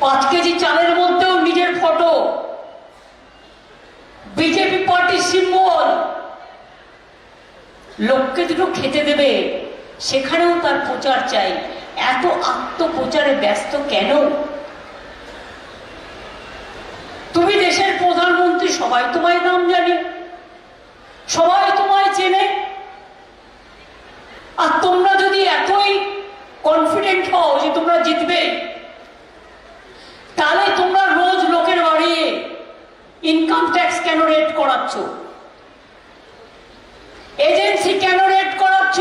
পাঁচ কেজি চালের মধ্যেও নিজের ফটো। বিজেপি পার্টির সিম্বল। লোককে দুটো খেতে দেবে, সেখানেও তার প্রচার চাই। এত আত্মপ্রচারে ব্যস্ত কেন? তুমি দেশের প্রধানমন্ত্রী, সবাই তোমায় নাম জানে। সবাই তোমায় চেনে। আর তোমরা যদি এতই কনফিডেন্ট হও যে তোমরা জিতবে তাহলে তোমরা রোজ লোকের বাড়ি ইনকাম ট্যাক্স কেন রেট করাচ্ছ? এজেন্সি কেন রেড করাচ্ছ?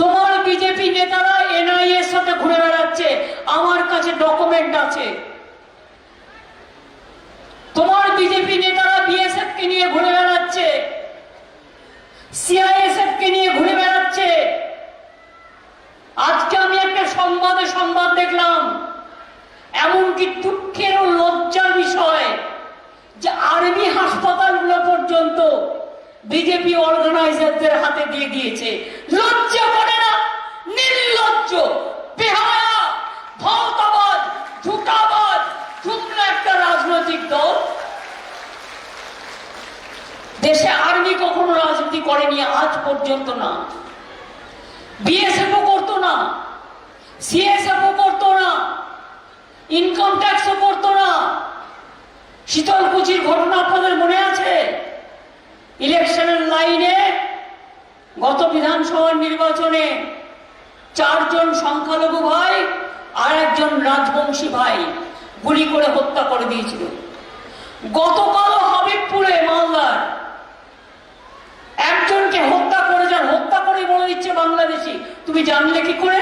তোমার বিজেপি নেতারা এনআইএ এর সাথে ঘুরে বেড়াচ্ছে, আমার কাছে ডকুমেন্ট আছে। তোমার বিজেপি নেতারা বিএসএফ কে নিয়ে ঘুরে বেড়াচ্ছে সিআইএসএফ কে নিয়ে ঘুরে বেড়াচ্ছে আজকে আমি একটা সংবাদে সংবাদ দেখলাম এমনকি দুঃখের ও লজ্জার বিষয় যে আর্মি হাসপাতালগুলো পর্যন্ত বিজেপি অর্গানাইজারদের হাতে দিয়ে দিয়েছে। লজ্জা করে না? নির্লজ্জ, বেহায়া একটা রাজনৈতিক দল। দেশে আর্মি কখনো রাজনীতি করেনি, আজ পর্যন্ত না। বিএসএফও করতো না। সিএসএফও করতো না। ইনকাম ট্যাক্সও করতো না। শীতলকুচির ঘটনা আপনাদের মনে আছে? গত বিধানসভার নির্বাচনে চারজন সংখ্যালঘু ভাই আর একজন রাজবংশী ভাই গুলি করে হত্যা করে দিয়েছিল। গতকাল হাবিবপুরে মালদার একজনকে হত্যা করে যান, হত্যা করে বলে দিচ্ছে বাংলাদেশি। তুমি জানলে কি করে?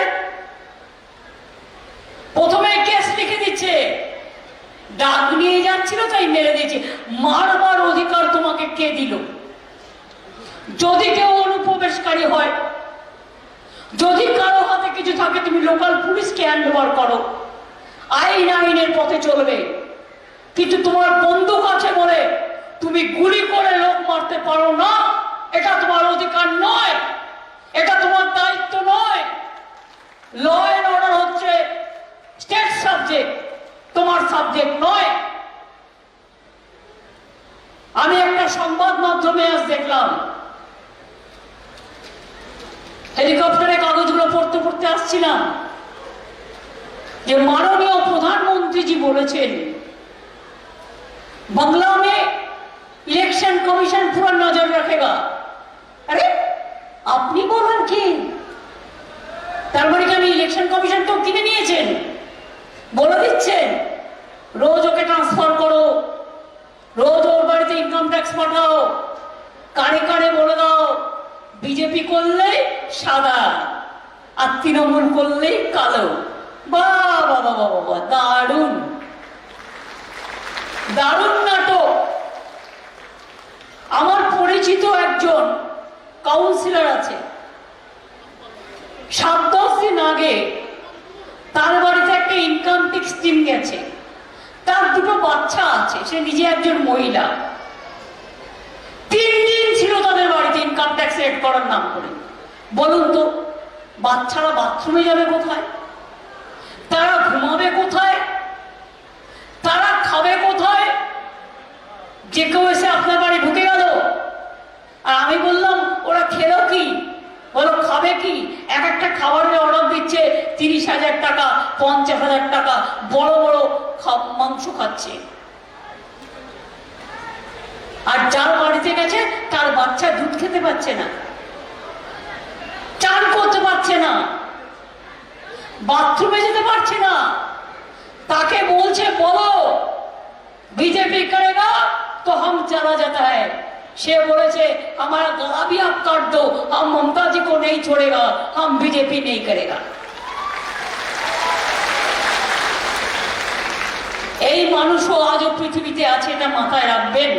প্রথমে কেস লিখে দিচ্ছে, ডাক নিয়ে যাচ্ছিল, তাই মেরে দিয়েছে। মারবার অধিকার তোমাকে কে দিল? যদি কেউ অনুপ্রবেশকারী যদি কারও হাতে কিছু থাকে, তুমি লোকাল পুলিশকে হ্যান্ড ওভার করো। আইন আইনের পথে চলবে। কিন্তু তোমার বন্দুক আছে বলে, তুমি গুলি করে লোক মারতে পারো না। এটা তোমার অধিকার নয়। এটা তোমার দায়িত্ব নয়। ল অ্যান্ড অর্ডার হচ্ছে স্টেট সাবজেক্ট তোমার সাবজেক্ট নয়। আমি একটা সংবাদ মাধ্যমে আজ দেখলাম হেলিকপ্টারে কাগজগুলো পড়তে পড়তে আসছিলাম। যে মাননীয় প্রধানমন্ত্রীজি বলেছেন, বাংলা মে ইলেকশন কমিশন পুরো নজর রাখেগা। আরে, আপনি বলেন কি? তার মানে কি আমি ইলেকশন কমিশন তো কিনে নিয়েছেন? বলে দিচ্ছেন, রোজ ওকে ট্রান্সফার করো, রোজ ওর বাড়িতে ইনকাম ট্যাক্স পাঠাও। করলে সাদা, আর তৃণমূল করলেই কালো। বাবা বাবা বাবা দারুণ। দারুণ নাটক। আমার পরিচিত একজন কাউন্সিলর আছে। সাত দশ দিন আগে তার বাড়িতে একটা ইনকাম ট্যাক্স টিম গেছে। তার দুটো বাচ্চা আছে, সে নিজে একজন মহিলা তিন দিন ছিল তাদের বাড়িতে ইনকাম করার নাম করে। বলুন তো, বাচ্চারা বাথরুমে যাবে কোথায়? তারা ঘুমাবে কোথায়? তারা খাবে কোথায়? যে কেউ এসে আপনার বাড়ি ঢুকে গেল। আর আমি বললাম, ওরা খেলো কি? বলো, খাবে কি? এক একটা খাবারের অর্ডার দিচ্ছে, তিরিশ হাজার টাকা, পঞ্চাশ হাজার টাকা, বড় বড় মাংস খাচ্ছে। আর যার বাড়িতে গেছে তার বাচ্চা দুধ খেতে পারছে না। চান করতে পারছে না। বাথরুমে যেতে পারছে না। তাকে বলছে, বলো, বিজেপি করেগা তো হাম চলা যেতে হয় সে বলেছে, আমার গলা আপ কাট দো, হাম মমতা কো নেই ছোড়েগা, হাম বিজেপি নেই করেগা। এই মানুষও আজও পৃথিবীতে আছে এটা মাথায় রাখবেন।